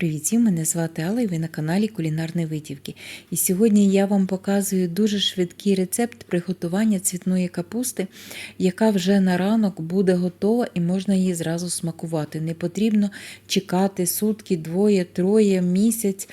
Привіт, мене звати Алла і ви на каналі Кулінарні Витівки. І сьогодні я вам показую дуже швидкий рецепт приготування цвітної капусти, яка вже на ранок буде готова і можна її зразу смакувати. Не потрібно чекати сутки, двоє, троє, місяць.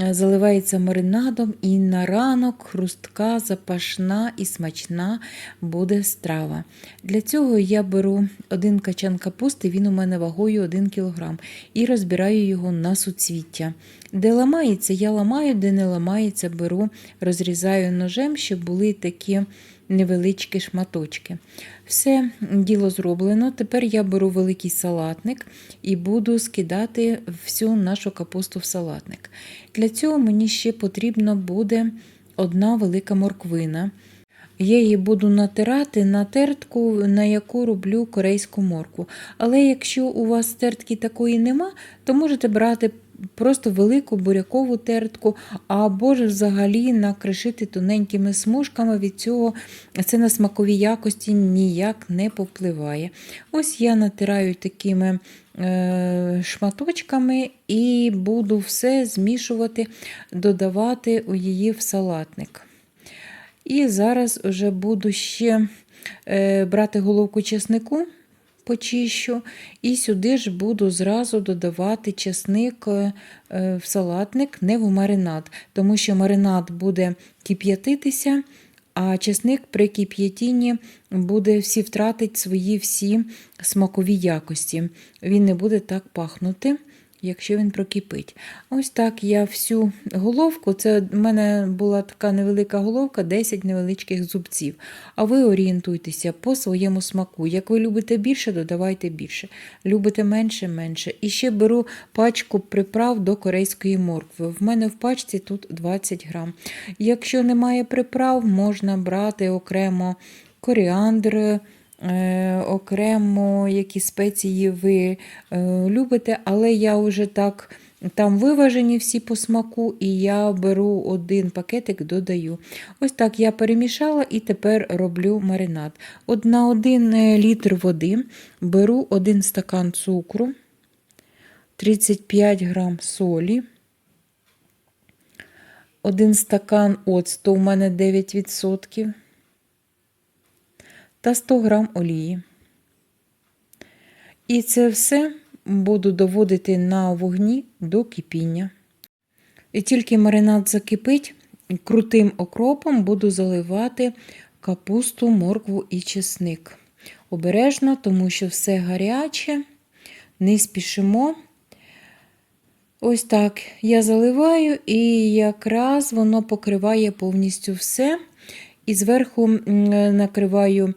Е, Заливається маринадом, і на ранок хрустка, запашна і смачна буде страва. Для цього я беру один качан капусти, він у мене вагою 1 кг, і розбираю його на суцвіття. Де ламається, я ламаю, де не ламається, беру, розрізаю ножем, щоб були такі невеличкі шматочки. Все діло зроблено. Тепер я беру великий салатник і буду скидати всю нашу капусту в салатник. Для цього мені ще потрібно буде одна велика морквина. Я її буду натирати на тертку, на яку роблю корейську моркву. Але якщо у вас тертки такої нема, то можете брати просто велику бурякову тертку, або ж взагалі накришити тоненькими смужками. Від цього це на смакові якості ніяк не повпливає. Ось я натираю такими е, шматочками і буду все змішувати, додавати у її в салатник. І зараз вже буду ще е, брати головку чеснику, почищу, і сюди ж буду зразу додавати чесник е, в салатник, не в маринад, тому що маринад буде кип'ятитися, а чесник при кип'ятінні буде всі втратить свої всі смакові якості. Він не буде так пахнути якщо він прокипить. Ось так я всю головку, це в мене була така невелика головка, 10 невеличких зубців. А ви орієнтуйтеся по своєму смаку. Як ви любите більше, додавайте більше. Любите менше менше. І ще беру пачку приправ до корейської моркви. В мене в пачці тут 20 грам. Якщо немає приправ, можна брати окремо коріандр. Е, окремо, які спеції ви е, любите, але я вже так. Там виважені всі по смаку, і я беру один пакетик, додаю. Ось так я перемішала і тепер роблю маринад. От На 1 е, літр води беру 1 стакан цукру, 35 грам солі, 1 стакан оцту, у мене 9% та 100 г олії. І це все буду доводити на вогні до кипіння. І тільки маринад закипить, крутим окропом буду заливати капусту, моркву і чесник. Обережно, тому що все гаряче, не спішимо. Ось так я заливаю, і якраз воно покриває повністю все. І зверху накриваю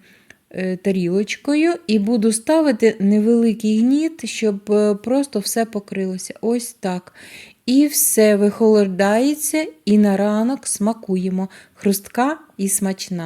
тарілочкою і буду ставити невеликий гніт, щоб е, просто все покрилося. Ось так. І все вихолодається, і на ранок смакуємо. Хрустка і смачна.